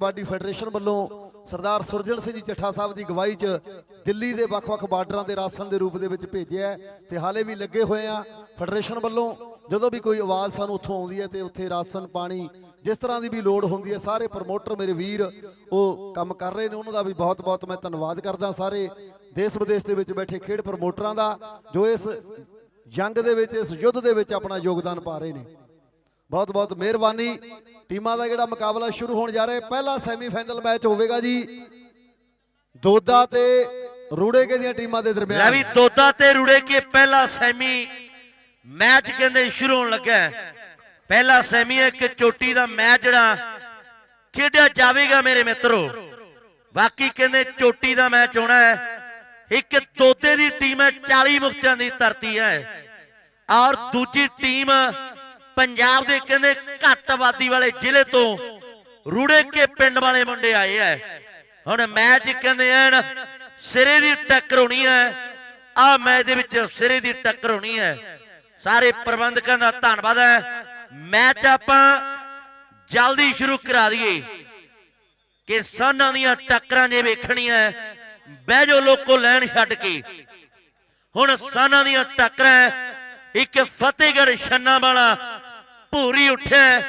Kabaddi federation ਵੱਲੋਂ ਸਰਦਾਰ ਸੁਰਜਣ ਸਿੰਘ ਜੀ ਚੱਠਾ ਸਾਹਿਬ ਦੀ ਅਗਵਾਈ 'ਚ ਦਿੱਲੀ ਦੇ ਵੱਖ-ਵੱਖ ਬਾਰਡਰਾਂ ਦੇ ਰਾਸ਼ਨ ਦੇ ਰੂਪ ਦੇ ਵਿੱਚ ਭੇਜਿਆ ਹੈ ਤੇ ਹਾਲੇ ਵੀ ਲੱਗੇ ਹੋਏ ਆ। ਫੈਡਰੇਸ਼ਨ ਵੱਲੋਂ ਜਦੋਂ ਵੀ ਕੋਈ ਆਵਾਜ਼ ਸਾਨੂੰ ਉੱਥੋਂ ਆਉਂਦੀ ਹੈ ਤੇ ਉੱਥੇ ਰਾਸ਼ਨ, ਪਾਣੀ ਜਿਸ ਤਰ੍ਹਾਂ ਦੀ ਵੀ ਲੋੜ ਹੁੰਦੀ ਹੈ, ਸਾਰੇ ਪ੍ਰਮੋਟਰ ਮੇਰੇ ਵੀਰ ਉਹ ਕੰਮ ਕਰ ਰਹੇ ਨੇ, ਉਹਨਾਂ ਦਾ ਵੀ ਬਹੁਤ-ਬਹੁਤ ਮੈਂ ਧੰਨਵਾਦ ਕਰਦਾ ਸਾਰੇ ਦੇਸ਼ ਵਿਦੇਸ਼ ਦੇ ਵਿੱਚ ਬੈਠੇ ਖੇਡ ਪ੍ਰਮੋਟਰਾਂ ਦਾ ਜੋ ਇਸ ਜੰਗ ਦੇ ਵਿੱਚ, ਇਸ ਯੁੱਧ ਦੇ ਵਿੱਚ ਆਪਣਾ ਯੋਗਦਾਨ ਪਾ ਰਹੇ ਨੇ। ਬਹੁਤ ਬਹੁਤ ਮਿਹਰਬਾਨੀ। ਟੀਮਾਂ ਦਾ ਜਿਹੜਾ ਮੁਕਾਬਲਾ ਸ਼ੁਰੂ ਹੋਣ ਜਾ ਰਿਹਾ ਪਹਿਲਾ ਸੈਮੀਫਾਈਨਲ ਮੈਚ ਹੋਵੇਗਾ ਜੀ। ਦੋਦਾ ਤੇ ਰੂੜੇਕੇ ਦੀਆਂ ਟੀਮਾਂ ਦੇ ਲੈ ਵੀ ਤੋਤਾ ਤੇ ਰੁੜੇ ਪਹਿਲਾ ਸੈਮੀ ਮੈਚ ਕਹਿੰਦੇ ਸ਼ੁਰੂ ਹੋਣ ਲੱਗਾ ਪਹਿਲਾ ਸੈਮੀ ਇੱਕ ਚੋਟੀ ਦਾ ਮੈਚ ਜਿਹੜਾ ਖੇਡਿਆ ਜਾਵੇਗਾ ਮੇਰੇ ਮਿੱਤਰੋ। ਬਾਕੀ ਕਹਿੰਦੇ ਚੋਟੀ ਦਾ ਮੈਚ ਹੋਣਾ ਹੈ। ਇੱਕ ਤੋਤੇ ਦੀ ਟੀਮ ਹੈ 40 ਮੁਕਤਿਆਂ ਦੀ ਧਰਤੀ ਹੈ। ਔਰ ਦੂਜੀ ਟੀਮ ਪੰਜਾਬ ਦੇ ਕਹਿੰਦੇ ਘੱਟ ਆਬਾਦੀ ਵਾਲੇ ਜ਼ਿਲ੍ਹੇ ਤੋਂ ਰੂੜੇ ਕੇ ਪਿੰਡ ਵਾਲੇ ਮੁੰਡੇ ਆਏ ਐ। ਹੁਣ ਮੈਚ ਕਹਿੰਦੇ ਐਨ, ਸਿਰੇ ਦੀ ਟੱਕਰ ਹੋਣੀ ਹੈ ਆ ਮੈਚ ਦੇ ਵਿੱਚ ਸਿਰੇ ਦੀ ਟੱਕਰ ਹੋਣੀ ਹੈ ਸਾਰੇ ਪ੍ਰਬੰਧਕਾਂ ਦਾ ਧੰਨਵਾਦ ਹੈ ਮੈਚ ਆਪਾਂ ਜਲਦੀ ਸ਼ੁਰੂ ਕਰਾ ਦਈਏ ਕਿ ਸਾਨਾਂ ਦੀਆਂ ਟੱਕਰਾਂ ਜੇ ਵੇਖਣੀਆਂ ਬਹਿ ਜਾਓ ਲੋਕੋ ਲੈਣ ਛੱਡ ਕੇ। ਹੁਣ ਸਾਨਾਂ ਦੀਆਂ ਟੱਕਰਾਂ ਇੱਕ ਫਤਿਹਗੜ੍ਹ ਛੰਨਾ ਵਾਲਾ ਭੂਰੀ ਉੱਠਿਆ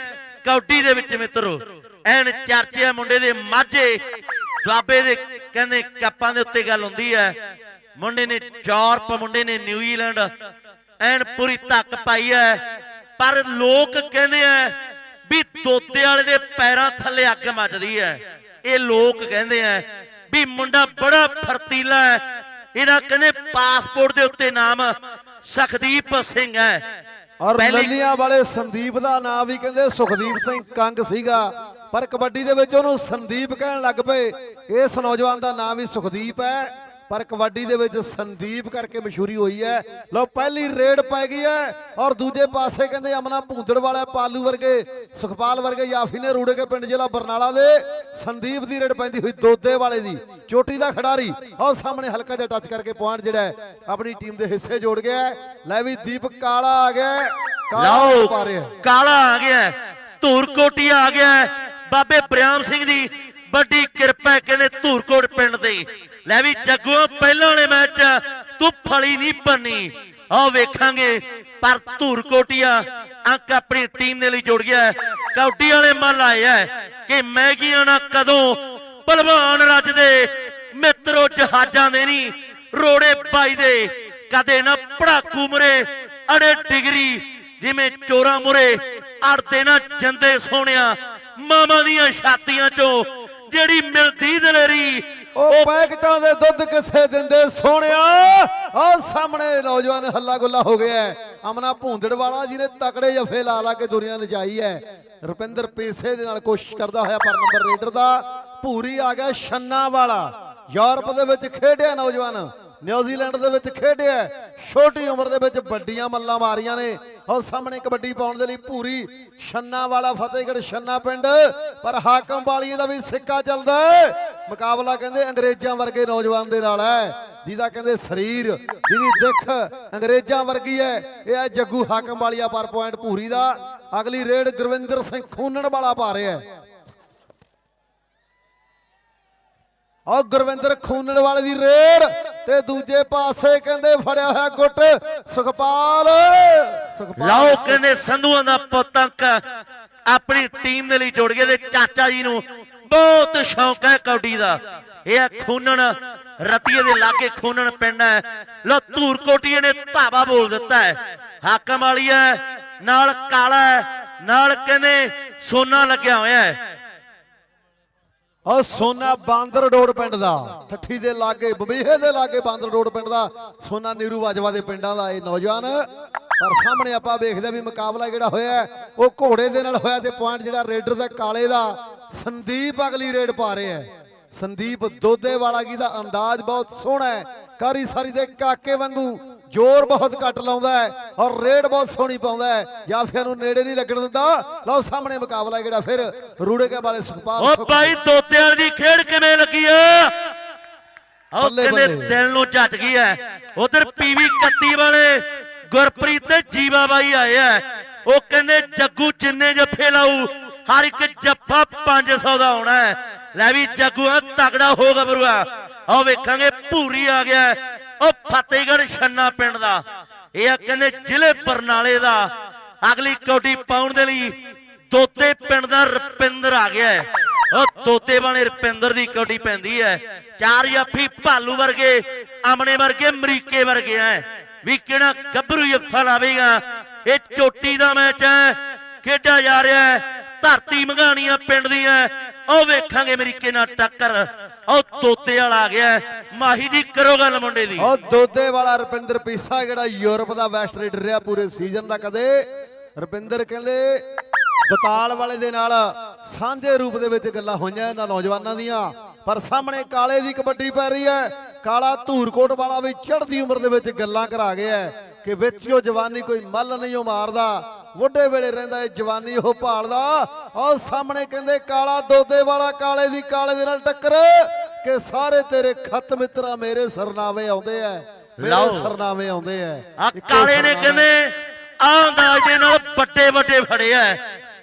ਕੌਡੀ ਦੇ ਵਿੱਚ ਮਿੱਤਰੋ। ਐਨ ਚਰਚੇ ਮੁੰਡੇ ਦੇ ਮਾਝੇ, ਦੁਆਬੇ ਦੇ ਕਹਿੰਦੇ ਕੱਪਾਂ ਦੇ ਉੱਤੇ ਗੱਲ ਹੁੰਦੀ ਹੈ। ਮੁੰਡੇ ਨੇ ਯੂਰਪ ਮੁੰਡੇ ਨੇ ਨਿਊਜ਼ੀਲੈਂਡ ਐਨ ਪੂਰੀ ਧੱਕ ਪਾਈ ਹੈ। ਪਰ ਲੋਕ ਕਹਿੰਦੇ ਆ ਵੀ ਤੋਤੇ ਵਾਲੇ ਦੇ ਪੈਰਾਂ ਥੱਲੇ ਅੱਗ ਮੱਚਦੀ ਹੈ। ਇਹ ਲੋਕ ਕਹਿੰਦੇ ਆ ਵੀ ਮੁੰਡਾ ਬੜਾ ਫਰਤੀਲਾ ਹੈ। ਇਹਦਾ ਕਹਿੰਦੇ ਪਾਸਪੋਰਟ ਦੇ ਉੱਤੇ ਨਾਮ ਸਖਦੀਪ ਸਿੰਘ ਹੈ। ਔਰ ਲੱਲੀਆਂ ਵਾਲੇ ਸੰਦੀਪ ਦਾ ਨਾਮ ਵੀ ਕਹਿੰਦੇ ਸੁਖਦੀਪ ਸਿੰਘ ਕੰਗ ਸੀਗਾ। ਪਰ ਕਬੱਡੀ ਦੇ ਵਿੱਚ ਉਹਨੂੰ ਸੰਦੀਪ ਕਹਿਣ ਲੱਗ ਪਏ। ਇਸ ਨੌਜਵਾਨ ਦਾ ਨਾਮ ਵੀ ਸੁਖਦੀਪ ਹੈ। ਪਰ ਕਬੱਡੀ ਦੇ ਵਿੱਚ ਸੰਦੀਪ ਕਰਕੇ ਮਸ਼ਹੂਰੀ ਹੋਈ ਹੈ। ਲਓ ਪਹਿਲੀ ਰੇਡ ਪੈ ਗਈ ਹੈ ਔਰ ਦੂਜੇ ਪਾਸੇ ਕਹਿੰਦੇ ਅਮਨਾ ਭੂੰਦੜ ਵਾਲਾ ਪਾਲੂ ਵਰਗੇ ਸੁਖਪਾਲ ਵਰਗੇ ਯਾਫੀ ਨੇ ਰੂੜੇ ਕੇ ਪਿੰਡ ਜ਼ਿਲ੍ਹਾ ਬਰਨਾਲਾ ਦੇ। ਸੰਦੀਪ ਦੀ ਰੇਡ ਪੈਂਦੀ ਹੋਈ ਦੋਦੇ ਵਾਲੇ ਦੀ ਚੋਟੀ ਦਾ ਖਿਡਾਰੀ। ਔਰ ਸਾਹਮਣੇ ਹਲਕਾ ਜਿਹਾ ਟੱਚ ਕਰਕੇ ਪੁਆਇੰਟ ਜਿਹੜਾ ਹੈ ਆਪਣੀ ਟੀਮ ਦੇ ਹਿੱਸੇ ਜੋੜ ਗਿਆ। ਲੈ ਵੀ ਦੀਪਕ ਕਾਲਾ ਆ ਗਿਆ ਲਓ। ਕਾਲਾ ਆ ਗਿਆ ਹੈ, ਧੂਰਕੋਟੀਆ ਆ ਗਿਆ ਬਾਬੇ ਪ੍ਰਿਆਮ ਸਿੰਘ ਦੀ ਵੱਡੀ ਕਿਰਪਾ ਕਹਿੰਦੇ ਧੂਰਕੋਟ ਪਿੰਡ ਤੇ ਲੈ ਵੀ ਜੱਗੂ, ਪਹਿਲਾਂ ਵਾਲੇ ਮੈਚ 'ਚ ਤੂੰ ਫਲੀ ਨਹੀਂ ਪੰਨੀ ਆਹ ਵੇਖਾਂਗੇ, ਪਰ ਧੂਰਕੋਟੀਆ ਅੰਕ ਆਪਣੀ ਟੀਮ ਦੇ ਲਈ ਜੁੜ ਗਿਆ ਕੌਡੀ ਵਾਲੇ ਮੱਲ ਆਏ ਕਿ ਮੈਗੀਆਂ ਨਾ ਕਦੋਂ ਭਲਵਾਨ ਰੱਜਦੇ ਮਿੱਤਰੋ, ਜਹਾਜ਼ਾਂ ਦੇ ਨਹੀਂ, ਰੋੜੇ ਪਾਈ ਦੇ। ਕਦੇ ਨਾ ਪੜਾਕੂ ਮਰੇ, ਅੜੇ ਡਿਗਰੀ, ਜਿਵੇਂ ਚੋਰਾਂ ਮੁਰੇ। ਅੜਦੇ ਨਾ ਜੰਦੇ ਸੋਹਣਿਆ ਮਾਮਾ ਦੀਆਂ ਛਾਤੀਆਂ ਚੋਂ, ਜਿਹੜੀ ਮਿਲਦੀ ਦਲੇਰੀ ਉਹ ਪੈਕਟਾਂ ਦੇ ਦੁੱਧ ਕਿੱਥੇ ਦਿੰਦੇ ਸੋਹਣਿਆ? ਆਹ ਸਾਹਮਣੇ ਨੌਜਵਾਨ ਹੱਲਾ ਗੁੱਲਾ ਹੋ ਗਿਆ। ਅਮਨਾ ਭੂੰਦੜ ਵਾਲਾ ਜਿਹਨੇ ਤਕੜੇ ਜਫੇ ਲਾ ਲਾ ਕੇ ਦੁਨੀਆ ਨਚਾਈ ਹੈ। ਰੁਪਿੰਦਰ ਪੇਸੇ ਦੇ ਨਾਲ ਕੋਸ਼ਿਸ਼ ਕਰਦਾ ਹੋਇਆ ਪਰ ਨੰਬਰ ਰੇਡਰ ਦਾ। ਭੂਰੀ ਆ ਗਿਆ ਛੰਨਾ ਵਾਲਾ। ਯੂਰਪ ਦੇ ਵਿੱਚ ਖੇਡਿਆ ਨੌਜਵਾਨ। ਨਿਊਜ਼ੀਲੈਂਡ ਦੇ ਵਿੱਚ ਖੇਡਿਆ ਛੋਟੀ ਉਮਰ ਦੇ ਵਿੱਚ ਵੱਡੀਆਂ ਮੱਲਾਂ ਮਾਰੀਆਂ ਨੇ। ਔਰ ਸਾਹਮਣੇ ਕਬੱਡੀ ਪਾਉਣ ਦੇ ਲਈ ਭੂਰੀ ਛੰਨਾ ਵਾਲਾ ਫਤਿਹਗੜ੍ਹ ਛੰਨਾ ਪਿੰਡ। ਪਰ ਹਾਕਮ ਵਾਲੀ ਦਾ ਵੀ ਸਿੱਕਾ ਚੱਲਦਾ ਹੈ। ਮੁਕਾਬਲਾ ਕਹਿੰਦੇ ਅੰਗਰੇਜ਼ਾਂ ਵਰਗੇ ਨੌਜਵਾਨ ਦੇ ਨਾਲ ਹੈ। ਜਿਹਦਾ ਕਹਿੰਦੇ ਸਰੀਰ, ਜਿਹਦੀ ਦਿੱਖ ਅੰਗਰੇਜ਼ਾਂ ਵਰਗੀ ਹੈ। ਇਹ ਹੈ ਜੱਗੂ ਹਾਕਮ ਵਾਲੀਆ ਪਰ ਪੁਆਇੰਟ ਭੂਰੀ ਦਾ। ਅਗਲੀ ਰੇਡ ਗੁਰਵਿੰਦਰ ਸਿੰਘ ਖੂਨਣ ਵਾਲਾ ਪਾ ਰਿਹਾ ਹੈ। ਔਰ ਗੁਰਵਿੰਦਰ ਖੂਨਣ ਵਾਲੇ ਦੀ ਰੇਡ। ਤੇ ਦੂਜੇ ਪਾਸੇ ਕਹਿੰਦੇ ਫੜਿਆ ਹੋਇਆ ਗੁੱਟ, ਸੁਖਪਾਲ ਸੁਖਪਾਲ। ਲਓ ਕਹਿੰਦੇ ਸੰਧੂਆਂ ਦਾ ਪੁੱਤ ਆਪਣੀ ਟੀਮ ਦੇ ਲਈ ਜੁੜ ਗਿਆ ਤੇ ਚਾਚਾ ਜੀ ਨੂੰ ਬਹੁਤ ਸ਼ੌਂਕ ਹੈ ਕੌਡੀ ਦਾ। ਇਹ ਖੂਨਣ, ਰਤੀਏ ਦੇ ਲਾਗੇ ਖੂਨਣ ਪਿੰਡ ਹੈ। ਲੋ ਧੂਰ ਕੋਟੀਏ ਨੇ ਧਾਵਾ ਬੋਲ ਦਿੱਤਾ ਹੈ। ਹਾਕਮ ਵਾਲੀ ਹੈ, ਨਾਲ ਕਾਲਾ ਹੈ, ਨਾਲ ਕਹਿੰਦੇ ਸੋਨਾ ਲੱਗਿਆ ਹੋਇਆ ਹੈ। ਔਰ ਸੋਨਾ ਬਾਂਦਰ ਰੋਡ ਪਿੰਡ ਦਾ। ਠੱਠੀ ਦੇ ਲਾਗੇ, ਬਬੀਹੇ ਦੇ ਲਾਗੇ ਬਾਂਦਰ ਰੋਡ ਪਿੰਡ ਦਾ। ਸੋਨਾ ਨੀਰੂ ਬਾਜਵਾ ਦੇ ਪਿੰਡਾਂ ਦਾ ਇਹ ਨੌਜਵਾਨ। ਪਰ ਸਾਹਮਣੇ ਆਪਾਂ ਵੇਖਦੇ ਹਾਂ ਵੀ ਮੁਕਾਬਲਾ ਜਿਹੜਾ ਹੋਇਆ, ਉਹ ਘੋੜੇ ਦੇ ਨਾਲ ਹੋਇਆ ਤੇ ਪੁਆਇੰਟ ਜਿਹੜਾ ਰੇਡਰ ਦਾ ਕਾਲੇ ਦਾ। ਸੰਦੀਪ ਅਗਲੀ ਰੇਡ ਪਾ ਰਿਹਾ ਹੈ। ਸੰਦੀਪ ਦੋਦੇ ਵਾਲਾ ਕੀ ਦਾ ਅੰਦਾਜ਼ ਬਹੁਤ ਸੋਹਣਾ ਹੈ। ਕਾਰੀ ਸਾਰੀ ਦੇ ਕਾਕੇ ਵਾਂਗੂ ਜ਼ੋਰ ਬਹੁਤ ਘੱਟ ਲਾਉਂਦਾ ਹੈ ਔਰ ਰੇਡ ਬਹੁਤ ਸੋਹਣੀ ਪਾਉਂਦਾ ਹੈ। ਜਾਫੀਆਂ ਨੂੰ ਨੇੜੇ ਨਹੀਂ ਲੱਗਣ ਦਿੰਦਾ। ਲਓ ਸਾਹਮਣੇ ਮੁਕਾਬਲਾ ਜਿਹੜਾ ਫਿਰ ਰੂੜੇਕੇ ਵਾਲੇ ਸੁਖਪਾਲ ਓ ਭਾਈ ਤੋਤਿਆਂ ਦੀ ਖੇਡ ਕਿਵੇਂ ਲੱਗੀ ਆ ਉਹ ਬੱਲੇ। ਦਿਲ ਨੂੰ ਝੱਟ ਗਈ ਐ। ਉਧਰ ਪੀਵੀ 31 ਵਾਲੇ ਗੁਰਪ੍ਰੀਤ ਤੇ ਜੀਵਾ ਬਾਈ ਆਏ ਐ। ਉਹ ਕਹਿੰਦੇ ਜੱਗੂ ਜਿੰਨੇ ਜੱਫੇ ਲਾਊ ਹਰ ਇੱਕ ਜੱਫਾ 500 ਦਾ ਹੋਣਾ ਹੈ ਲੈ ਵੀ ਜੱਗੂਆ ਤਗੜਾ ਹੋ ਗੱਭਰੂਆ ਆਓ ਵੇਖਾਂਗੇ ਭੂਰੀ ਆ ਗਿਆ ਹੈ। ਉਹ ਫਤਿਹਗੜ੍ਹ ਛੰਨਾ ਪਿੰਡ ਦਾ। ਇਹ ਆ ਕਹਿੰਦੇ ਜ਼ਿਲ੍ਹੇ ਬਰਨਾਲੇ ਦਾ। ਅਗਲੀ ਕੌਡੀ ਪਾਉਣ ਦੇ ਲਈ ਤੋਤੇ ਪਿੰਡ ਦਾ ਰਪਿੰਦਰ ਆ ਗਿਆ ਹੈ। ਉਹ ਤੋਤੇ ਵਾਲੇ ਰਪਿੰਦਰ ਦੀ ਕੌਡੀ ਪੈਂਦੀ ਹੈ। ਚਾਰ ਜਾਫੀ ਭਾਲੂ ਵਰਗੇ, ਆਮਣੇ ਵਰਗੇ, ਅਮਰੀਕੇ ਵਰਗੇ ਐ ਵੀ ਕਿਹੜਾ ਗੱਭਰੂ ਜੱਫਾ ਲਾਵੇਗਾ। ਇਹ ਚੋਟੀ ਦਾ ਮੈਚ ਹੈ। ਖੇਡਿਆ ਜਾ ਰਿਹਾ ਹੈ। ਧਰਤੀ ਮੰਗਾਣੀਆਂ ਪਿੰਡ ਦੀ ਹੈ। ਉਹ ਵੇਖਾਂਗੇ ਅਮਰੀਕੇ ਨਾਲ ਟੱਕਰ। ਉਹ ਤੋਤੇ ਵਾਲਾ ਆ ਗਿਆ, ਮਾਹੀ ਜੀ ਕਰੋ ਗੱਲ ਮੁੰਡੇ ਦੀ। ਉਹ ਦੋਦੇ ਵਾਲਾ ਰੁਪਿੰਦਰ ਪੀਸਾ, ਜਿਹੜਾ ਯੂਰਪ ਦਾ ਵੈਸਟ ਰੇਡਰ ਰਿਹਾ ਪੂਰੇ ਸੀਜ਼ਨ ਦਾ ਕਦੇ। ਰੁਪਿੰਦਰ ਕਹਿੰਦੇ, ਦਤਾਲ ਵਾਲੇ ਦੇ ਨਾਲ ਸਾਂਝੇ ਰੂਪ ਦੇ ਵਿੱਚ ਗੱਲਾਂ ਹੋਈਆਂ ਇਹਨਾਂ ਨੌਜਵਾਨਾਂ ਦੀਆਂ। ਪਰ ਸਾਹਮਣੇ ਕਾਲੇ ਦੀ ਕਬੱਡੀ ਪੈ ਰਹੀ ਹੈ। ਕਾਲਾ ਧੂਰਕੋਟ ਵਾਲਾ ਵੀ ਚੜ੍ਹਦੀ ਉਮਰ ਦੇ ਵਿੱਚ ਗੱਲਾਂ ਕਰਾ ਗਿਆ ਕਿ ਵਿੱਚ ਉਹ ਜਵਾਨੀ ਕੋਈ ਮੱਲ ਨਹੀਂ ਉਹ ਮਾਰਦਾ, ਵੱਡੇ ਵੇਲੇ ਰਹਿੰਦਾ ਇਹ ਜਵਾਨੀ ਉਹ ਭਾਲਦਾ। ਉਹ ਸਾਹਮਣੇ ਕਹਿੰਦੇ ਕਾਲਾ ਦੋਦੇ ਵਾਲਾ ਕਾਲੇ ਦੀ ਕਾਲੇ ਦੇ ਨਾਲ ਟੱਕਰ ਕਿ ਸਾਰੇ ਤੇਰੇ ਖਤ ਮਿੱਤਰਾ ਮੇਰੇ ਸਰਨਾਵੇ ਆਉਂਦੇ ਐ ਮੇਰੇ। ਸਰਨਾਵੇ ਆਉਂਦੇ ਐ ਆ ਕਾਲੇ ਨੇ। ਕਹਿੰਦੇ ਆਹ ਅੰਦਾਜ਼ ਦੇ ਨਾਲ ਵੱਡੇ ਵੱਡੇ ਫੜਿਆ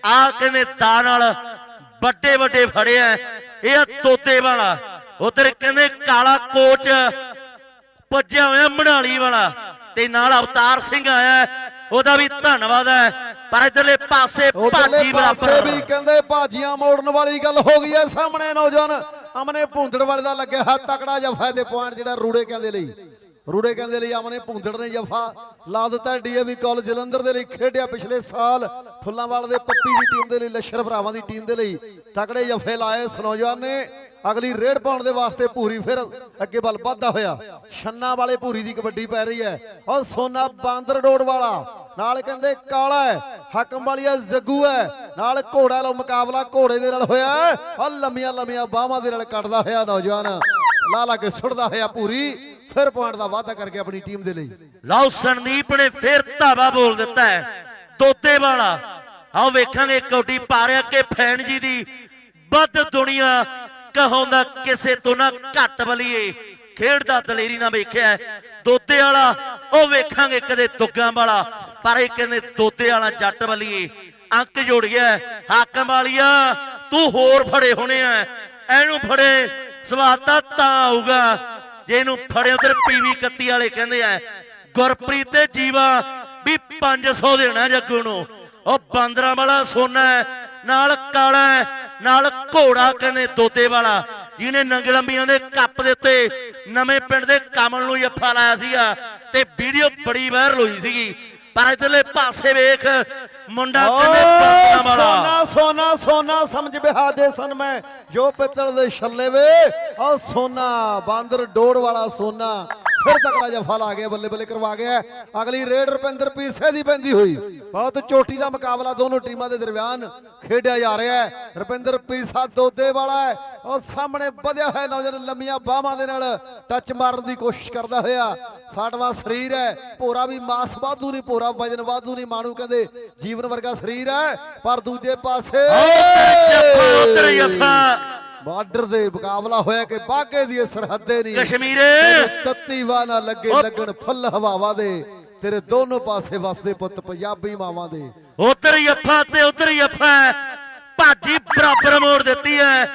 ਆ ਕਹਿੰਦੇ ਦਾ ਨਾਲ ਵੱਡੇ ਵੱਡੇ ਫੜਿਆ ਇਹ ਆ ਤੋਤੇ ਵਾਲਾ ਉਧਰ ਕਹਿੰਦੇ ਕਾਲਾ ਕੋਚ ਭੱਜਿਆ ਹੋਇਆ ਮੜਾਲੀ ਵਾਲਾ ਤੇ ਨਾਲ ਅਵਤਾਰ ਸਿੰਘ ਆਇਆ। ਉਹਦਾ ਵੀ ਧੰਨਵਾਦ ਹੈ ਪਰ ਇਧਰਲੇ ਪਾਸੇ ਭਾਜੀ ਪਾਸੇ ਬਰਾਬਰ ਵੀ ਕਹਿੰਦੇ ਭਾਜੀਆਂ ਮੋੜਨ ਵਾਲੀ ਗੱਲ ਹੋ ਗਈ ਐ ਸਾਹਮਣੇ ਨੌਜਵਾਨ। ਅਮਨੇ ਭੁੰਦੜ ਵਾਲੇ ਦਾ ਲੱਗਿਆ ਹੱਥ ਤਕੜਾ ਜਫਾ ਦੇ ਪੁਆਇੰਟ ਜਿਹੜਾ ਰੂੜੇ ਕਹਿੰਦੇ ਲਈ। ਰੂੜੇ ਕਹਿੰਦੇ ਲਈ ਅਮਨੇ ਭੁੰਦੜ ਨੇ ਜਫਾ ਲਾ ਦਿੱਤਾ ਡੀਏਵੀ ਕਾਲਜ ਜਲੰਧਰ ਦੇ ਲਈ ਖੇਡਿਆ ਪਿਛਲੇ ਸਾਲ। ਫੁੱਲਾਂਵਾਲ ਦੇ ਪੱਪੀ ਦੀ ਟੀਮ ਦੇ ਲਈ ਲੱਸ਼ਰ ਭਰਾਵਾਂ ਦੀ ਟੀਮ ਦੇ ਲਈ ਤਕੜੇ ਜਫੇ ਲਾਏ ਇਸ ਨੌਜਵਾਨ ਨੇ। ਅਗਲੀ ਰੇਡ ਪਾਉਣ ਦੇ ਵਾਸਤੇ ਭੂਰੀ ਫਿਰ ਅੱਗੇ ਵੱਲ ਵੱਧਦਾ ਹੋਇਆ। ਛੰਨਾ ਵਾਲੇ ਭੂਰੀ ਦੀ ਕਬੱਡੀ ਪੈ ਰਹੀ ਹੈ। ਔਰ ਸੋਨਾ ਬਾਂਦਰ ਡੋੜ ਵਾਲਾ ਨਾਲ ਕਹਿੰਦੇ ਕਾਲਾ ਹੈ। ਹਕਮ ਵਾਲੀਆ ਜੱਗੂ ਹੈ। ਨਾਲ ਘੋੜਾ ਲੋ ਮੁਕਾਬਲਾ ਘੋੜੇ ਦੇ ਨਾਲ ਹੋਇਆ ਔਰ ਲੰਮੀਆਂ ਲੰਮੀਆਂ ਬਾਹਾਂ ਦੇ ਨਾਲ ਕੱਟਦਾ ਹੋਇਆ ਨੌਜਵਾਨ। ਲਾ ਲਾ ਕੇ ਸੁੱਟਦਾ ਹੋਇਆ ਭੂਰੀ ਫਿਰ ਪੁਆਇੰਟ ਦਾ ਵਾਅਦਾ ਕਰਕੇ ਆਪਣੀ ਟੀਮ ਦੇ ਲਈ। ਲਓ, ਸੰਦੀਪ ਨੇ ਫਿਰ ਧਾਵਾ ਬੋਲ ਦਿੱਤਾ ਹੈ। ਤੋਤੇ ਵਾਲਾ। ਆਓ ਵੇਖਾਂਗੇ ਕੌਡੀ ਪਾਰਿਆ ਰਿਹਾ ਕਿ ਫੈਨ ਜੀ ਦੀ ਵੱਧ ਦੁਨੀਆ ਕਹਾਉਂਦਾ ਕਿਸੇ ਤੋਂ ਨਾ ਘੱਟ ਬਲੀਏ। ਖੇਡਦਾ ਦਲੇਰੀ ਨਾ ਵੇਖਿਆ ਹੈ। ਤੋਤੇ ਵਾਲਾ, ਉਹ ਵੇਖਾਂਗੇ ਕਦੇ ਤੁੱਗਾਂ ਵਾਲਾ। ਪਰ ਇਹ ਕਹਿੰਦੇ ਤੋਤੇ ਵਾਲਾ ਜੱਟ ਵਾਲੀਏ ਅੰਕ ਜੋੜ ਗਿਆ ਹੈ। ਹਾਕਮ ਵਾਲੀਆ, ਤੂੰ ਹੋਰ ਫੜੇ ਹੋਣੇ ਆ। ਇਹਨੂੰ ਫੜੇ ਸਵਾਦ ਤਾਂ ਆਊਗਾ। ਜੇ ਇਹਨੂੰ ਫੜੇ ਉਧਰ ਪੀਵੀ 31 ਵਾਲੇ ਕਹਿੰਦੇ ਆ, ਗੁਰਪ੍ਰੀਤ ਤੇ ਜੀਵਾ ਵੀ 500 ਦੇਣਾ ਜੱਗੂ ਨੂੰ। ਉਹ ਬਾਂਦਰਾਂ ਵਾਲਾ ਸੋਨਾ ਨਾਲ ਕਾਲਾ ਨਾਲ ਘੋੜਾ ਕਹਿੰਦੇ ਤੋਤੇ ਵਾਲਾ, ਜਿਹਨੇ ਨੰਗਲੰਬੀਆਂ ਦੇ ਕੱਪ ਦੇ ਉੱਤੇ ਨਵੇਂ ਪਿੰਡ ਦੇ ਕਮਲ ਨੂੰ ਜੱਫਾ ਲਾਇਆ ਸੀਗਾ ਤੇ ਵੀਡੀਓ ਬੜੀ ਵਾਇਰਲ ਹੋਈ ਸੀਗੀ। ਪਰ ਇਧਰਲੇ ਪਾਸੇ ਵੇਖ ਮੁੰਡਾ ਕਹਿੰਦੇ ਬਾਂਦਰਾਂ ਵਾਲਾ। ਸੋਨਾ ਸੋਨਾ ਸੋਨਾ ਸਮਝ ਬਿਹਾ ਦੇ ਸਨ ਮੈਂ। ਜੋ ਪਿੱਤਲ ਦੇ ਛੱਲੇ ਵੇ ਆ ਸੋਨਾ ਬਾਂਦਰ ਡੋੜ ਵਾਲਾ ਸੋਨਾ। ਫਿਰ ਤਕੜਾ ਜਫਾ ਲਾ ਗਿਆ, ਬੱਲੇ ਬੱਲੇ ਕਰਵਾ ਗਿਆ। ਅਗਲੀ ਰੇਡ ਰੁਪਿੰਦਰ ਪੀਸੇ ਦੀ ਪੈਂਦੀ ਹੋਈ। ਬਹੁਤ ਚੋਟੀ ਦਾ ਮੁਕਾਬਲਾ ਦੋਨੋਂ ਟੀਮਾਂ ਦੇ ਦਰਮਿਆਨ ਖੇਡਿਆ ਜਾ ਰਿਹਾ ਹੈ। ਰੁਪਿੰਦਰ ਪੀਸਾ ਦੋਦੇ ਵਾਲਾ ਹੈ। ਉਹ ਸਾਹਮਣੇ ਵਧਿਆ ਹੋਇਆ ਨੌਜਵਾਨ ਲੰਮੀਆਂ ਬਾਹਾਂ ਦੇ ਨਾਲ ਟੱਚ ਮਾਰਨ ਦੀ ਕੋਸ਼ਿਸ਼ ਕਰਦਾ ਹੋਇਆ। ਸਾਡਵਾ ਸਰੀਰ ਹੈ। ਭੋਰਾ ਵੀ ਮਾਸ ਵਾਧੂ ਨਹੀਂ, ਭੋਰਾ ਵਜਨ ਵਾਧੂ ਨਹੀਂ, ਮਾਣੂ ਕਹਿੰਦੇ ਜੀਵਨ ਵਰਗਾ ਸਰੀਰ ਹੈ। ਪਰ ਦੂਜੇ ਪਾਸੇ ਜੱਫਾ ਉਧਰ ਜੱਫਾ ਬਾਰਡਰ ਦੇ ਮੁਕਾਬਲਾ ਹੋਇਆ ਕਿ ਬਾਗੇ ਦੀ ਸਰਹੱਦੇ ਨਹੀਂ। ਕਸ਼ਮੀਰ। ਤੱਤੀ ਵਾ ਨਾ ਲੱਗੇ ਲੱਗਣ ਫੁੱਲ ਹਵਾਵਾਂ ਦੇ। ਤੇਰੇ ਦੋਨੋਂ ਪਾਸੇ ਵਸਦੇ ਪੁੱਤ ਪੰਜਾਬੀ ਮਾਵਾਂ ਦੇ। ਉਧਰ ਜੱਫਾ ਤੇ ਉਧਰ ਜੱਫਾ ਭਾਜੀ ਬਰਾਬਰ ਮੋੜ ਦਿੱਤੀ ਹੈ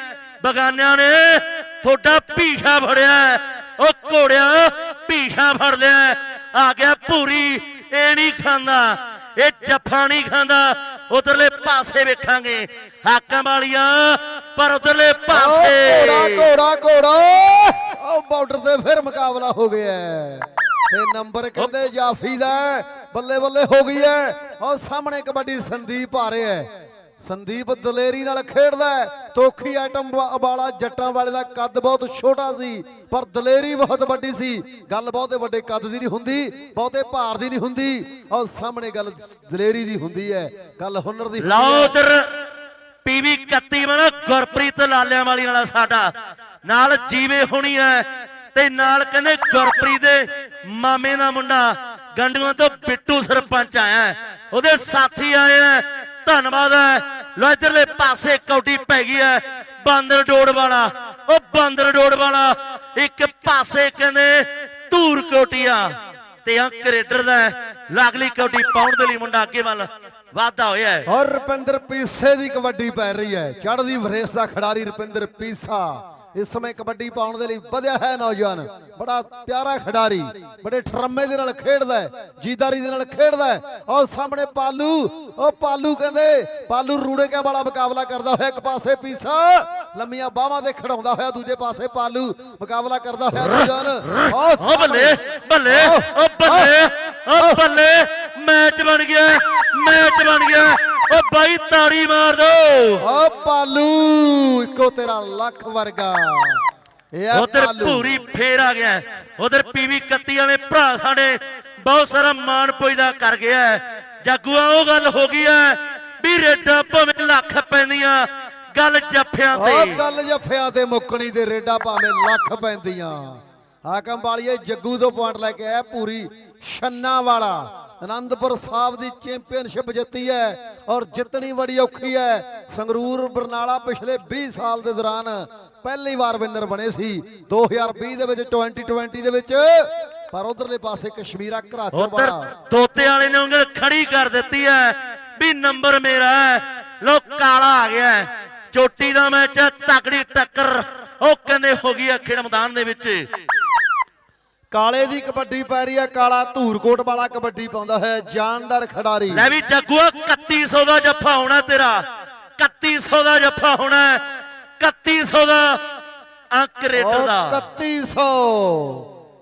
ਬਗਾਨਿਆਂ ਨੇ ਤੁਹਾਡਾ ਭੀਸ਼ਾ ਫੜਿਆ ਹੈ। ਉਹ ਘੋੜਿਆ ਭੀਸ਼ਾ ਫੜ ਲਿਆ ਹੈ। ਆ ਗਿਆ ਭੂਰੀ ਇਹ ਨਹੀਂ ਖਾਂਦਾ। ਇਹ ਜੱਫਾ ਨਹੀਂ ਖਾਂਦਾ। ਉਧਰਲੇ ਪਾਸੇ ਵੇਖਾਂਗੇ। ਹਾਕਾਂ ਵਾਲੀਆਂ ਪਰ ਉਧਰਲੇ ਪਾਸੇ ਘੋੜਾ ਘੋੜਾ ਘੋੜਾ। ਉਹ ਬਾਰਡਰ ਤੇ ਫਿਰ ਮੁਕਾਬਲਾ ਹੋ ਗਿਆ। ਤੇ ਨੰਬਰ ਕਹਿੰਦੇ ਜਾਫੀ ਦਾ। ਬੱਲੇ ਬੱਲੇ ਹੋ ਗਈ ਹੈ। ਉਹ ਸਾਹਮਣੇ ਕਬੱਡੀ ਸੰਦੀਪ ਆ ਰਿਹਾ ਹੈ। ਸੰਦੀਪ ਦਲੇਰੀ ਨਾਲ ਖੇਡਦਾ ਹੈ। ਤੋਖੀ ਆਈਟਮ ਵਾਲਾ ਜੱਟਾਂ ਵਾਲੇ ਦਾ ਕੱਦ ਬਹੁਤ ਛੋਟਾ ਸੀ ਪਰ ਦਲੇਰੀ ਬਹੁਤ ਵੱਡੀ ਸੀ। ਗੱਲ ਬਹੁਤੇ ਵੱਡੇ ਕੱਦ ਦੀ ਨਹੀਂ ਹੁੰਦੀ ਬਹੁਤੇ ਭਾਰ ਦੀ ਨਹੀਂ ਹੁੰਦੀ। ਔਰ ਸਾਹਮਣੇ ਗੱਲ ਦਲੇਰੀ ਦੀ ਹੁੰਦੀ ਹੈ। ਗੱਲ ਹੁਨਰ ਦੀ ਲਓ। ਉਧਰ ਪੀਵੀ 31 ਮਨ ਗੁਰਪ੍ਰੀਤ ਲਾਲਿਆਂ ਵਾਲੀ ਵਾਲਾ ਸਾਡਾ। ਨਾਲ ਜੀਵੇ ਹੋਣੀ ਹੈ ਤੇ ਨਾਲ ਕਹਿੰਦੇ ਗੁਰਪ੍ਰੀਤ ਦੇ ਮਾਮੇ ਦਾ ਮੁੰਡਾ। ਗੰਡੂਆਂ ਤੋਂ ਬਿੱਟੂ ਸਰਪੰਚ ਆਇਆ ਉਹਦੇ ਸਾਥੀ ਆਏ ਹੈ। ਧੰਨਵਾਦ ਹੈ। ਲੋ ਇਧਰਲੇ ਪਾਸੇ ਕੌਡੀ ਪੈ ਗਈ ਹੈ। ਬਾਂਦਰ ਡੋੜ ਵਾਲਾ। ਉਹ ਬਾਂਦਰ ਡੋੜ ਵਾਲਾ ਇੱਕ ਪਾਸੇ ਕਹਿੰਦੇ ਧੂਰ ਕੋਟੀਆਂ ਤੇ ਆ ਰੇਡਰ ਦਾ ਹੈ। ਲਾਗਲੀ ਕੌਡੀ ਪਾਉਣ ਦੇ ਲਈ ਮੁੰਡਾ ਅੱਗੇ ਵੱਲ। ਵਾਧਾ ਹੋਇਆ ਹੈ। ਔਰ ਰੁਪਿੰਦਰ ਪੀਸੇ ਦੀ ਕਬੱਡੀ ਪੈ ਰਹੀ ਹੈ। ਚੜ੍ਹਦੀ ਵਰੇਸ ਦਾ ਖਿਡਾਰੀ ਰੁਪਿੰਦਰ ਪੀਸਾ। ਇਸ ਸਮੇਂ ਕਬੱਡੀ ਪਾਉਣ ਦੇ ਲਈ ਵਧਿਆ ਹੈ ਨੌਜਵਾਨ। ਬੜਾ ਪਿਆਰਾ ਖਿਡਾਰੀ ਬੜੇ ਠਰਮੇ ਦੇ ਨਾਲ ਖੇਡਦਾ ਹੈ ਜੀਦਾਰੀ ਦੇ ਨਾਲ ਖੇਡਦਾ ਹੈ। ਔਰ ਸਾਹਮਣੇ ਪਾਲੂ ਉਹ ਪਾਲੂ ਕਹਿੰਦੇ ਪਾਲੂ ਰੂੜੇ ਕੇ ਵਾਲਾ ਮੁਕਾਬਲਾ ਕਰਦਾ ਹੋਇਆ ਇੱਕ ਪਾਸੇ ਪੀਸਾ। ਲੰਮੀਆਂ ਬਾਹਾਂ ਤੇ ਖੜਾਉਂਦਾ ਹੋਇਆ ਦੂਜੇ ਪਾਸੇ ਪਾਲੂ ਮੁਕਾਬਲਾ ਕਰਦਾ ਹੋਇਆ ਨੌਜਵਾਨ। ਓ ਬੱਲੇ ਬੱਲੇ ਓ ਬੱਲੇ ਓ ਬੱਲੇ ਮੈਚ ਬਣ ਗਿਆ ਮੈਚ ਬਣ ਗਿਆ। ਓ ਬਾਈ ਤਾੜੀ ਮਾਰ ਦੋ। ਓ ਪਾਲੂ ਇੱਕੋ ਤੇਰਾ ਲੱਖ ਵਰਗਾ। ਉਧਰ ਭੂਰੀ ਫੇਰ ਆ ਗਿਆ। ਉਧਰ ਪੀਵੀ 31 ਵਾਲੇ ਭਰਾ ਸਾਡੇ ਬਹੁਤ ਸਾਰਾ ਮਾਣ ਪੁੱਜਦਾ ਕਰ ਗਿਆ। ਜਾਗੂਆ ਉਹ ਗੱਲ ਹੋ ਗਈ ਹੈ ਵੀ ਰੇਡਾਂ ਭਾਵੇਂ ਲੱਖ ਪੈਂਦੀਆਂ ਗੱਲ ਜੱਫਿਆਂ ਉਹ ਤੇ ਗੱਲ ਜੱਫਿਆਂ ਤੇ ਮੁੱਕਣੀ ਤੇ ਰੇਡਾ ਭਾਵੇਂ ਲੱਖ ਪੈਂਦੀਆਂ। ਹਾਕਮ ਵਾਲੀਏ ਜੱਗੂ ਤੋਂ ਪੁਆਇੰਟ ਲੈ ਕੇ ਆਇਆ ਪੂਰੀ ਛੰਨਾ ਵਾਲਾ। ਆਨੰਦਪੁਰ ਸਾਹਿਬ ਦੀ ਚੈਂਪੀਅਨਸ਼ਿਪ ਜਿੱਤੀ ਹੈ ਔਰ ਜਿੱਤਣੀ ਬੜੀ ਔਖੀ ਹੈ। ਸੰਗਰੂਰ ਬਰਨਾਲਾ ਪਿਛਲੇ 20 ਸਾਲ ਦੇ ਦੌਰਾਨ ਪਹਿਲੀ ਵਾਰ ਵਿਨਰ ਬਣੇ ਸੀ। 2020 ਦੇ ਵਿੱਚ 2020 ਦੇ ਵਿੱਚ। ਪਰ ਉਧਰਲੇ ਪਾਸੇ ਕਸ਼ਮੀਰਾ ਘਰਾਚੋਂ ਵਾਲਾ। ਤੋਤੇ ਵਾਲੇ ਨੇ ਉਂਗਲ ਖੜੀ ਕਰ ਦਿੱਤੀ ਹੈ ਵੀ ਨੰਬਰ ਮੇਰਾ ਹੈ। ਲੋ ਕਾਲਾ ਆ ਗਿਆ। ਚੋਟੀ ਦਾ ਮੈਚ ਤਕੜੀ ਟੱਕਰ। ਉਹ ਕਹਿੰਦੇ ਹੋ ਗਈ ਆ ਖੇਡ ਮੈਦਾਨ ਦੇ ਵਿੱਚ। ਕਾਲੇ ਦੀ ਕਬੱਡੀ ਪੈ ਰਹੀ ਹੈ ਕਾਲਾ ਧੂਰਕੋਟ ਵਾਲਾ ਕਬੱਡੀ ਪਾਉਂਦਾ ਹੈ ਜਾਨਦਾਰ ਖਿਡਾਰੀ। ਲੈ ਵੀ ਜੱਗੂਆ 3100 ਦਾ ਜੱਫਾ ਹੋਣਾ ਤੇਰਾ। 3100 ਦਾ ਜੱਫਾ ਹੋਣਾ ਹੈ। 3100 ਦਾ ਅੰਕ ਉਹ ਦਾ। 3100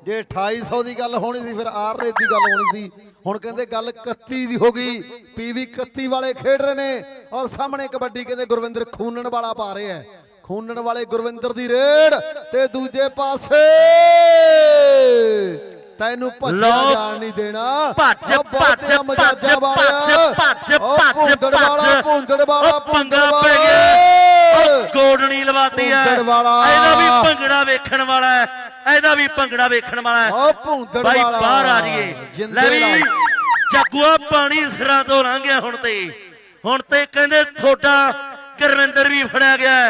ਜੇ 2800 ਦੀ ਗੱਲ ਹੋਣੀ ਸੀ ਫਿਰ ਆਰ ਰੇਤ ਦੀ ਗੱਲ ਹੋਣੀ ਸੀ। ਹੁਣ ਕਹਿੰਦੇ ਗੱਲ 31 ਦੀ ਹੋ ਗਈ। ਪੀਵੀ 31 ਵਾਲੇ ਖੇਡ ਰਹੇ ਨੇ ਔਰ ਸਾਹਮਣੇ ਕਬੱਡੀ ਕਹਿੰਦੇ ਗੁਰਵਿੰਦਰ ਖੂਨਣ ਵਾਲਾ ਪਾ ਰਿਹਾ ਹੈ। ਖੂਨਣ ਵਾਲੇ ਗੁਰਵਿੰਦਰ ਦੀ ਰੇਡ ਤੇ ਦੂਜੇ ਪਾਸੇ। ਤੈਨੂੰ ਭੱਜਿਆ ਜਾਣ ਨਹੀਂ ਦੇਣਾ ਭੱਜ, ਭੱਜ, ਭੱਜ। ਭੱਜ, ਭੱਜ, ਭੁੰਦੜ ਵਾਲਾ ਭੱਜ। ਭੁੰਦੜ ਵਾਲਾ ਪੰਗਾ ਪੈ। ਗਿਆ ਗੋਡਣੀ ਲਵਾਤੀ ਵਾਲਾ। ਇਹਦਾ ਵੀ ਭੰਗੜਾ ਵੇਖਣ ਵਾਲਾ ਹੈ ਇਹਦਾ ਵੀ ਭੰਗੜਾ ਵੇਖਣ ਵਾਲਾ ਹੈ ਉਹ ਭੁੰਦੜ ਬਾਈ ਵਾਲਾ ਬਾਹਰ ਆ ਜੀਏ ਲੈ ਵੀ। ਜੱਗੂਆ ਪਾਣੀ ਸਿਰਾਂ ਤੋਂ ਲੰਘ ਗਿਆ ਹੁਣ ਤੇ ਹੁਣ ਤੇ ਕਹਿੰਦੇ ਥੋੜਾ ਗੁਰਵਿੰਦਰ ਵੀ ਫੜਿਆ ਗਿਆ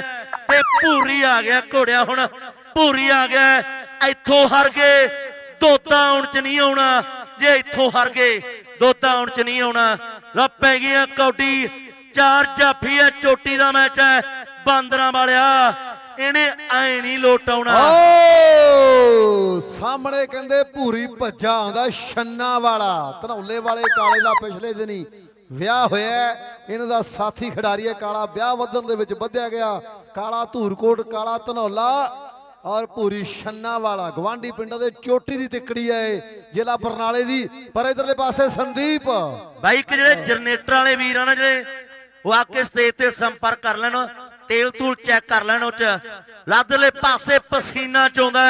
ਤੇ ਭੂਰੀ ਆ ਗਿਆ ਘੋੜਿਆ ਹੁਣ ਭੂਰੀ ਆ ਗਿਆ। ਇੱਥੋਂ ਹਰ ਗਏ, ਦੋਤਾ ਆਉਣ ਚ ਨਹੀਂ ਆਉਣਾ। ਜੇ ਇੱਥੋਂ ਹਰ ਗਏ, ਦੋਤਾ ਆਉਣ ਚ ਨਹੀਂ ਆਉਣਾ। ਲਾ ਪੈ ਗਈਆਂ ਕੌਡੀ, ਚਾਰ ਜਾਫੀ ਹੈ ਚੋਟੀ ਦਾ ਮੈਚ ਹੈ ਬਾਂਦਰਾਂ ਵਾਲਿਆ, ਇਹਨੇ ਐ ਨਹੀਂ ਲੋਟ ਓ, ਸਾਹਮਣੇ ਕਹਿੰਦੇ ਭੂਰੀ ਭੱਜਾ ਆਉਂਦਾ ਛੰਨਾ ਵਾਲਾ, ਧਨੌਲੇ ਵਾਲੇ ਕਾਲੇ ਦਾ ਪਿਛਲੇ ਦਿਨੀ ਵਿਆਹ ਹੋਇਆ ਇਹਨਾਂ ਦਾ ਸਾਥੀ ਖਿਡਾਰੀ ਹੈ ਕਾਲਾ ਵਿਆਹ ਵਧਣ ਦੇ ਵਿੱਚ ਵਧਿਆ ਗਿਆ। ਕਾਲਾ ਧੂਰਕੋਟ, ਕਾਲਾ ਧਨੌਲਾ ਔਰ ਭੂਰੀ ਛੰਨਾ ਵਾਲਾ ਗਵਾਂਡੀ ਪਿੰਡਾਂ ਦੇ ਚੋਟੀ ਦੀ ਤਿੱਕੜੀ ਹੈ ਜ਼ਿਲ੍ਹਾ ਬਰਨਾਲੇ ਦੀ। ਪਰ ਇਧਰਲੇ ਪਾਸੇ ਸੰਦੀਪ। ਬਾਈ ਇੱਕ ਜਿਹੜੇ ਜਨਰੇਟਰ ਵਾਲੇ ਵੀਰ ਆ ਨਾ ਜਿਹੜੇ ਉਹ ਆ ਕੇ ਸਟੇਜ ਤੇ ਸੰਪਰਕ ਕਰ ਲੈਣ ਤੇਲ ਤੂਲ ਚੈੱਕ ਕਰ ਲੈਣ ਉਹ ਚ। ਲੱਦਲੇ ਪਾਸੇ ਪਸੀਨਾ ਚੋਂਦਾ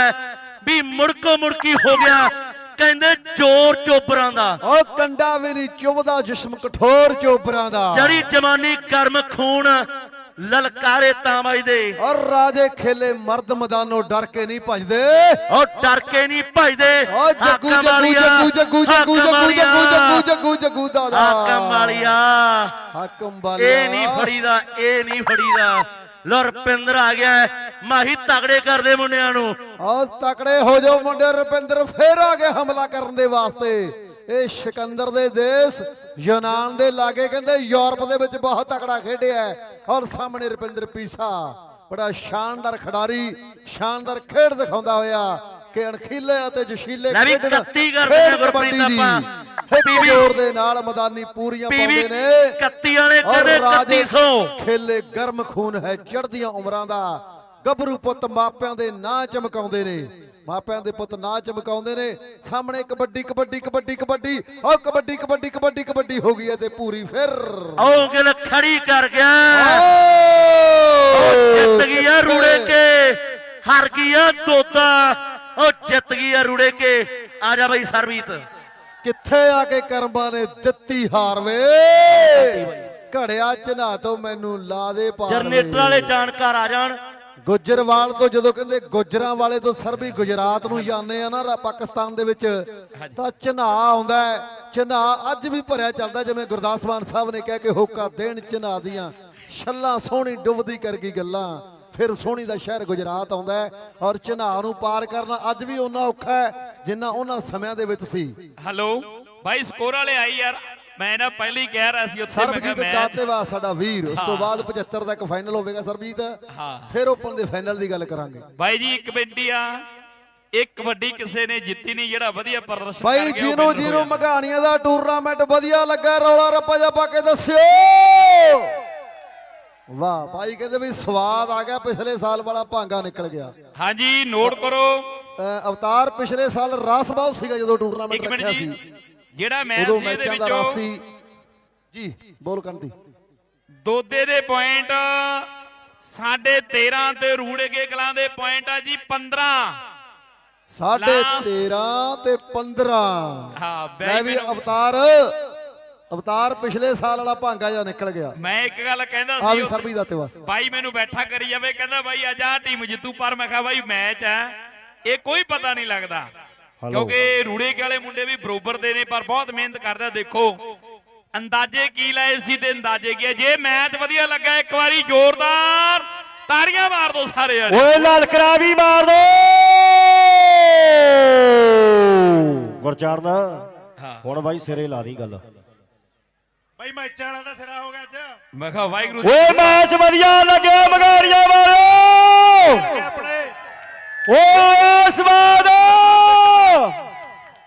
ਵੀ ਮੁੜਕੋ ਮੁੜਕੀ ਹੋ ਗਿਆ ਕਹਿੰਦੇ ਜ਼ੋਰ ਚੋਬਰਾਂ ਦਾ। ਉਹ ਕੰਡਾ ਵੀ ਨਹੀਂ ਚੁਭਦਾ ਜਿਸਮ ਕਠੋਰ ਚੋਬਰਾਂ ਦਾ। ਜੜੀ ਜਵਾਨੀ ਗਰਮ ਖੂਨ ਲਲਕਾਰੇ ਤਾਂ ਵੱਜਦੇ ਔਰ ਰਾਜੇ ਖੇਲੇ ਮਰਦ ਮੈਦਾਨੋਂ ਡਰ ਕੇ ਨਹੀਂ ਭਜਦੇ। ਉਹ ਡਰ ਕੇ ਨਹੀਂ ਭਜਦੇ। ਓ ਜੱਗੂ ਜੱਗੂ ਜੱਗੂ ਜੱਗੂ ਜੱਗੂ ਜੱਗੂ ਜੱਗੂ ਜੱਗੂ ਜੱਗੂ ਜੱਗੂ ਦਾਦਾ। ਹਾਕਮ ਵਾਲੀਆ ਹਾਕਮ ਵਾਲਿਆ ਇਹ ਨਹੀਂ ਫੜੀਦਾ ਇਹ ਨਹੀਂ ਫੜੀਦਾ। ਲੋ ਰੁਪਿੰਦਰ ਆ ਗਿਆ। ਮਾਹੀ ਤਗੜੇ ਕਰਦੇ ਮੁੰਡਿਆਂ ਨੂੰ। ਔਰ ਤਕੜੇ ਹੋ ਜਾਓ ਮੁੰਡੇ ਰੁਪਿੰਦਰ ਫੇਰ ਆ ਗਏ ਹਮਲਾ ਕਰਨ ਦੇ ਵਾਸਤੇ। ਇਹ ਸਿਕੰਦਰ ਦੇ ਦੇਸ਼ ਯੂਨਾਨ ਦੇ ਲਾਗੇ ਕਹਿੰਦੇ ਯੂਰਪ ਦੇ ਵਿੱਚ ਬਹੁਤ ਤਕੜਾ ਖੇਡਿਆ। ਔਰ ਸਾਹਮਣੇ ਰੁਪਿੰਦਰ ਪੀਸਾ ਬੜਾ ਸ਼ਾਨਦਾਰ ਖਿਡਾਰੀ ਸ਼ਾਨਦਾਰ ਖੇਡ ਦਿਖਾਉਂਦਾ ਹੋਇਆ ਕਿ ਅਣਖੀਲੇ ਅਤੇ ਜਸ਼ੀਲੇ ਖੇਡਣ, 31 ਕਰਦੇ ਨੇ ਖੇਡ ਗੁਰਪ੍ਰੀਤ ਕਬੱਡੀ ਦੀ। ਆਪਾਂ। ਇੱਕ ਪੀਵੀ ਜੋਰ ਦੇ ਨਾਲ ਮੈਦਾਨੀ ਪੂਰੀਆਂ ਪਾਉਂਦੇ ਨੇ 31 ਵਾਲੇ ਕਹਿੰਦੇ ਰਾਜੇ 3100 ਖੇਲੇ ਗਰਮ ਖੂਨ ਹੈ ਚੜ੍ਹਦੀਆਂ ਉਮਰਾਂ ਦਾ ਗੱਭਰੂ ਪੁੱਤ ਮਾਪਿਆਂ ਦੇ ਨਾਂ ਚਮਕਾਉਂਦੇ ਨੇ ਮਾਪਿਆਂ ਦੇ ਪੁੱਤ ਨਾਂ ਚਮਕਾਉਂਦੇ ਨੇ। ਸਾਹਮਣੇ ਕਬੱਡੀ ਕਬੱਡੀ ਕਬੱਡੀ ਕਬੱਡੀ। ਉਹ ਕਬੱਡੀ ਕਬੱਡੀ ਕਬੱਡੀ ਕਬੱਡੀ ਹੋ ਗਈ ਹੈ ਤੇ ਪੂਰੀ ਫਿਰ। ਉਹ ਗਿਲ ਖੜੀ ਕਰ ਗਿਆ। ਓ! ਜਿੱਤ ਗਈ ਆ ਰੂੜੇ ਕੇ। ਹਾਰ ਗਈ ਆ ਤੋਤਾ। ਉਹ ਜਿੱਤ ਗਈ ਆ ਰੂੜੇ ਕੇ। ਆ ਜਾ ਬਈ ਸਰਬੀਤ। ਕਿੱਥੇ ਆ ਕੇ ਕਰਮਾਂ ਨੇ ਦਿੱਤੀ ਹਾਰ ਵੇ? ਘੜਿਆ ਚਨਾ ਤੋਂ ਮੈਨੂੰ ਲਾ ਦੇ ਪਾਰ। ਜਨਰੇਟਰ ਵਾਲੇ ਜਾਣਕਾਰ ਆ ਜਾਣ। ਗੁੱਜਰਵਾਲ ਤੋਂ ਜਦੋਂ ਕਹਿੰਦੇ ਗੁੱਜਰਾਂ ਵਾਲੇ ਤੋਂ ਸਰਬੀ ਗੁਜਰਾਤ ਨੂੰ ਜਾਂਦੇ ਆ ਨਾ ਪਾਕਿਸਤਾਨ ਦੇ ਵਿੱਚ ਤਾਂ ਚਨਾ ਆਉਂਦਾ ਹੈ। ਚਨਾ ਅੱਜ ਵੀ ਭਰਿਆ ਚੱਲਦਾ ਜਿਵੇਂ ਗੁਰਦਾਸ ਮਾਨ ਸਾਹਿਬ ਨੇ ਕਹਿ ਕੇ ਹੋਕਾ ਦੇਣ ਚਨਾ ਦੀਆਂ। ਛੱਲਾਂ ਸੋਹਣੀ ਡੁੱਬਦੀ ਕਰ ਗਈ ਗੱਲਾਂ। ਫਿਰ ਸੋਹਣੀ ਦਾ ਸ਼ਹਿਰ ਗੁਜਰਾਤ ਆਉਂਦਾ ਹੈ ਔਰ ਚਨਾ ਨੂੰ ਪਾਰ ਕਰਨਾ ਅੱਜ ਵੀ ਉਹਨਾਂ ਔਖਾ ਹੈ ਜਿੰਨਾ ਉਹਨਾਂ ਸਮਿਆਂ ਦੇ ਵਿੱਚ ਸੀ। ਹੈਲੋ ਭਾਈ ਸਕੋਰ ਵਾਲੇ ਆਈ ਯਾਰ। ਮੈਂ ਨਾ ਪਹਿਲੀ ਕਹਿ ਰਿਹਾ ਸੀ ਉੱਥੇ ਮੈਂ ਕਿਹਾ ਸਰਬਜੀਤ ਮੈਚ ਦਾਤੇਵਾ ਸਾਡਾ ਵੀਰ ਉਸ ਤੋਂ ਬਾਅਦ 75 ਦਾ ਇੱਕ ਫਾਈਨਲ ਹੋਵੇਗਾ ਸਰਬਜੀਤ। ਹਾਂ। ਫਿਰ ਓਪਨ ਦੇ ਫਾਈਨਲ ਦੀ ਗੱਲ ਕਰਾਂਗੇ। ਬਾਈ ਜੀ ਕਬੱਡੀ ਆ ਇੱਕ ਕਬੱਡੀ ਕਿਸੇ ਨੇ ਜਿੱਤੀ ਨਹੀਂ ਜਿਹੜਾ ਵਧੀਆ ਪ੍ਰਦਰਸ਼ਨ ਬਾਈ ਕਰ ਗਿਆ ਉਹ ਜਿਹਨੂੰ winner ਜਿਹਨੂੰ ਹੋਇਆ। ਮਗਾਣੀਆਂ ਦਾ ਟੂਰਨਾਮੈਂਟ ਵਧੀਆ ਲੱਗਾ ਰੌਲਾ ਰੱਪਾ ਜਾ ਪਾ ਕੇ ਦੱਸਿਓ। ਵਾਹ ਬਾਈ ਕਹਿੰਦੇ ਵੀ ਸਵਾਦ ਆ ਗਿਆ ਪਿਛਲੇ ਸਾਲ ਵਾਲਾ ਭਾਂਗਾ ਨਿਕਲ ਗਿਆ। ਹਾਂਜੀ ਨੋਟ ਕਰੋ। ਅ, ਅਵਤਾਰ ਪਿਛਲੇ ਸਾਲ ਰਸ ਬਹੁਤ ਸੀਗਾ ਜਦੋਂ ਟੂਰਨਾਮੈਂਟ ਮਿੰਟ ਰੱਖਿਆ ਜੀ। ਸੀ। ਜਿਹੜਾ ਮੈਚ ਉਦੋਂ ਸੀ ਇਹਦੇ ਮੈਚਾਂ ਦਾ ਰਸ ਵਿੱਚੋਂ ਸੀ ਜੀ ਬੋਲ ਕੰਦੀ ਦੋਦੇ ਦੇ ਪੁਆਇੰਟ ਸਾਢੇ 13 ਤੇ ਰੂੜੇਗੇ ਕਲਾਂ ਦੇ ਪੁਆਇੰਟ ਆ ਜੀ 15 ਸਾਢੇ Last 13 ਤੇ 15 ਹਾਂ ਮੈਂ ਵੀ ਮੈਨੂੰ- ਅਵਤਾਰ ਅਵਤਾਰ ਪਿਛਲੇ ਸਾਲ ਵਾਲਾ ਭਾਂਗਾ ਜਾਂ ਨਿਕਲ ਗਿਆ। ਮੈਂ ਇੱਕ ਗੱਲ ਕਹਿੰਦਾ ਆ ਵੀ ਸਰਬੀ ਦਾ ਤੇ ਬਸ। ਬਾਈ ਮੈਨੂੰ ਬੈਠਾ ਕਰੀ ਜਾਵੇ ਕਹਿੰਦਾ ਬਾਈ ਅੱਜ ਆਹ ਟੀਮ ਜਿੱਤੂ ਪਰ ਮੈਂ ਕਿਹਾ ਬਾਈ ਮੈਚ ਆ ਇਹ ਕੋਈ ਪਤਾ ਨਹੀਂ ਲੱਗਦਾ। ਕਿਉਂਕਿ ਰੂੜੇ ਕੇ ਵਾਲੇ ਮੁੰਡੇ ਵੀ ਬਰੋਬਰ ਦੇ ਨੇ ਪਰ ਬਹੁਤ ਮਿਹਨਤ ਕਰਦੇ ਦੇਖੋ। ਅੰਦਾਜ਼ੇ ਕੀ ਲਾਏ ਸੀ ਤੇ ਅੰਦਾਜ਼ੇ ਕੀ। ਜੇ ਮੈਚ ਵਧੀਆ ਲੱਗਾ ਇੱਕ ਵਾਰੀ ਜ਼ੋਰਦਾਰ ਤਾੜੀਆਂ ਮਾਰ ਦੋ ਸਾਰੇ ਯਾਰ ਓਏ ਲਲਕਰਾ ਵੀ ਮਾਰ ਦੋ! ਗੁਰਚਰਨ ਹੁਣ ਬਾਈ ਸਿਰੇ ਲਾ ਦੀ ਗੱਲ। ਬਾਈ ਮੈਚਾਂ ਵਾਲਾ ਦਾ ਸਿਰਾ ਹੋ ਗਿਆ ਅੱਜ। ਮੈਂ ਕਿਹਾ ਵਾਹਿਗੁਰੂ ਓਏ ਮੈਚ ਵਧੀਆ ਲੱਗਿਆ ਮਗਾਰੀਆਂ ਵਾਲਿਓ ਆਪਣੇ। ਓਏ ਸਵਾਦ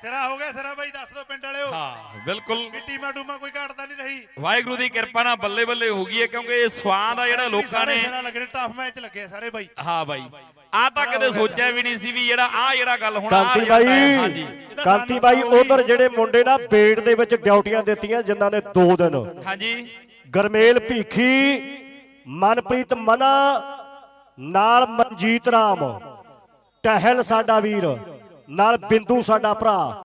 ਸਿਰਾ ਹੋ ਗਿਆ ਸਿਰਾ ਬਾਈ ਦੱਸ ਦੋ ਪਿੰਡ ਵਾਲਿਓ। ਹਾਂ ਬਿਲਕੁਲ। ਟੀਮਾਂ ਟੂਮਾਂ ਕੋਈ ਘਾਟਦਾ ਨਹੀਂ ਰਹੀ। ਵਾਹਿਗੁਰੂ ਦੀ ਕਿਰਪਾ ਨਾਲ ਬੱਲੇ ਬੱਲੇ ਹੋ ਗਈ ਹੈ ਕਿਉਂਕਿ ਇਹ ਸਵਾਦ ਆ ਜਿਹੜਾ ਲੋਕਾਂ ਨੇ ਸਿਰਾ ਲੱਗਣੇ ਟਫ ਮੈਚ ਲੱਗੇ ਸਾਰੇ ਬਾਈ। ਹਾਂ ਬਾਈ। ਆ ਤਾਂ ਕਦੇ ਸੋਚਿਆ ਵੀ ਨਹੀਂ ਸੀ ਵੀ ਜਿਹੜਾ ਆ ਜਿਹੜਾ ਗੱਲ ਹੁਣ ਆ ਕਾਂਤੀ ਆਇਆ। ਹਾਂਜੀ। ਬਾਈ ਕਾਂਤੀ ਬਾਈ ਉਧਰ ਜਿਹੜੇ ਮੁੰਡੇ ਨਾ ਬੇਟ ਦੇ ਵਿੱਚ ਡਿਊਟੀਆਂ ਦਿੱਤੀਆਂ ਜਿਨ੍ਹਾਂ ਨੇ 2 ਦਿਨ। ਹਾਂਜੀ। ਗਰਮੇਲ ਭੀਖੀ ਮਨਪ੍ਰੀਤ ਮਨਾ ਨਾਲ ਮਨਜੀਤ ਰਾਮ। ਟਹਿਲ ਸਾਡਾ ਵੀਰ ਨਾਲ ਬਿੰਦੂ ਸਾਡਾ ਭਰਾ।